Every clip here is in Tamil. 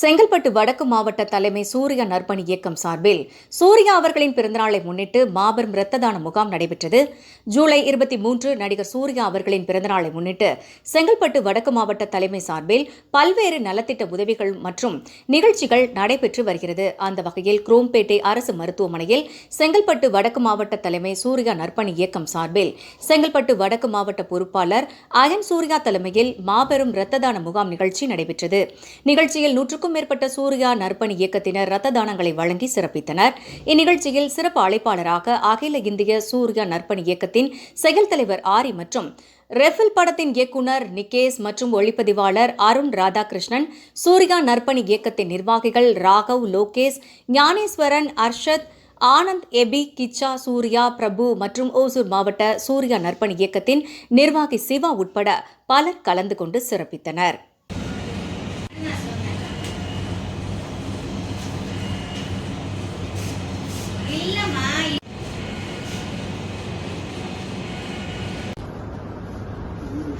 செங்கல்பட்டு வடக்கு மாவட்ட தலைமை சூர்யா நற்பணி இயக்கம் சார்பில் சூர்யா அவர்களின் பிறந்தநாளை முன்னிட்டு மாபெரும் இரத்த தான முகாம் நடைபெற்றது. ஜூலை இருபத்தி மூன்று நடிகர் சூர்யா அவர்களின் பிறந்தநாளை முன்னிட்டு செங்கல்பட்டு வடக்கு மாவட்ட தலைமை சார்பில் பல்வேறு நலத்திட்ட உதவிகள் மற்றும் நிகழ்ச்சிகள் நடைபெற்று வருகிறது. அந்த வகையில் குரோம்பேட்டை அரசு மருத்துவமனையில் செங்கல்பட்டு வடக்கு மாவட்ட தலைமை சூர்யா நற்பணி இயக்கம் சார்பில் செங்கல்பட்டு வடக்கு மாவட்ட பொறுப்பாளர் அயன் சூர்யா தலைமையில் மாபெரும் இரத்த தான முகாம் நிகழ்ச்சி நடைபெற்றது. நிகழ்ச்சியில் நூற்றுக்கும் மேற்பட்ட சூர்யா நற்பணி இயக்கத்தினர் ரத்த தானங்களை வழங்கி சிறப்பித்தனர். இந்நிகழ்ச்சியில் சிறப்பு அழைப்பாளராக அகில இந்திய சூர்யா நற்பணி இயக்கத்தின் செயல் தலைவர் ஆரி மற்றும் ரெஃபில் படத்தின் இயக்குனர் நிகேஷ் மற்றும் ஒளிப்பதிவாளர் அருண் ராதாகிருஷ்ணன் சூர்யா நற்பணி இயக்கத்தின் நிர்வாகிகள் ராகவ் லோகேஷ் ஞானேஸ்வரன் அர்ஷத் ஆனந்த் எபி கிச்சா சூர்யா பிரபு மற்றும் ஓசூர் மாவட்ட சூர்யா நற்பணி இயக்கத்தின் நிர்வாகி சிவா உட்பட பலர் கலந்து கொண்டு சிறப்பித்தனர்.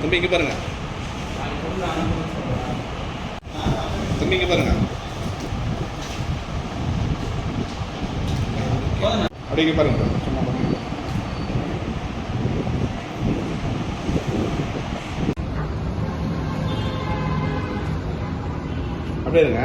தம்பி இங்கே பாருங்க. தம்பி இங்கே பாருங்க. போதும் அப்படியே இங்கே பாருங்க. சும்மா பாருங்க. அப்படியே இருங்க.